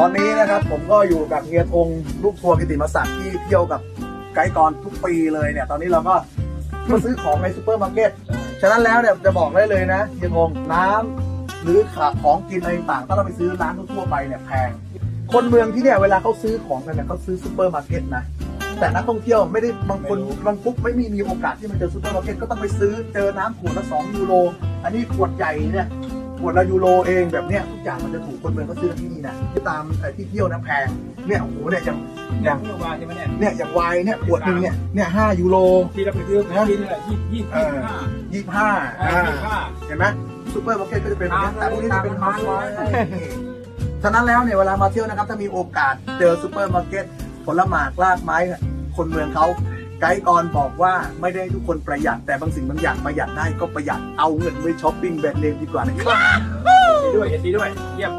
ตอนนี้นะครับผมก็อยู่กับเฮียธงลูกทัวร์กิติมศักดิ์ที่เที่ยวกับไกด์กรทุกปีเลยเนี่ย ตอนนี้เราก็มาซื้อของในซูเปอร์มาร์เก็ตฉะนั้นแล้วเนี่ยจะบอกได้เลยนะเฮียธงน้ำหรือขาของกินอะไรต่างๆถ้าเราไปซื้อร้านทั่วๆไปเนี่ยแพง คนเมืองที่เนี่ยเวลาเขาซื้อของกันเนี่ยเขาซื้อซูเปอร์มาร์เก็ตนะ แต่นักท่องเที่ยวไม่ได้บางคนบางปุ๊บไม่มีมีโอกาสที่มันเจอซูเปอร์มาร์เก็ตก็ต้องไปซื้อเจอน้ำขวดละสองยูโร อันนี้ขวดใหญ่เนี่ย ขวดละยูโรเองแบบเนี้ยทุกอย่างมันจะถูกคนเมืองเขาซื้อกันที่นี่นะที่ตามไอ้ที่เที่ยวนะแพงเนี่ยโอ้โหเนี่ยอย่างออย่าย่างงเมื่อวานใช่ไหมเนี่ยเนี่ยอย่างไวน์เนี่ยขวดหนึ่งเนี่ยเนี่ยห้ายูโร ที่เราไปซื้อที่นี่แหละยี่ยี่สิบห้ายี่ห้ายี่สิบห้า เห็นไหมซูเปอร์มาร์เก็ตก็จะเป็นแบบนี้ตามแต่พวกนี้จะเป็นตามฮาร์ดไวน์ฉะนั้นแล้วเนี่ยเวลามาเที่ยวนะครับ ถ้ามีโอกาสเจอซูเปอร์มาร์เก็ตผลหมากลากไม้เนี่ยคนเมืองเขา ไกด์กรบอกว่าไม่ได้ให้ทุกคนประหยัดแต่บางสิ่งบางอย่างประหยัดได้ก็ประหยัดเอาเงินไปช้อปปิ้งแบรนด์เนมดีกว่านะครับดีด้วยเห็นดีด้วยเยี่ยม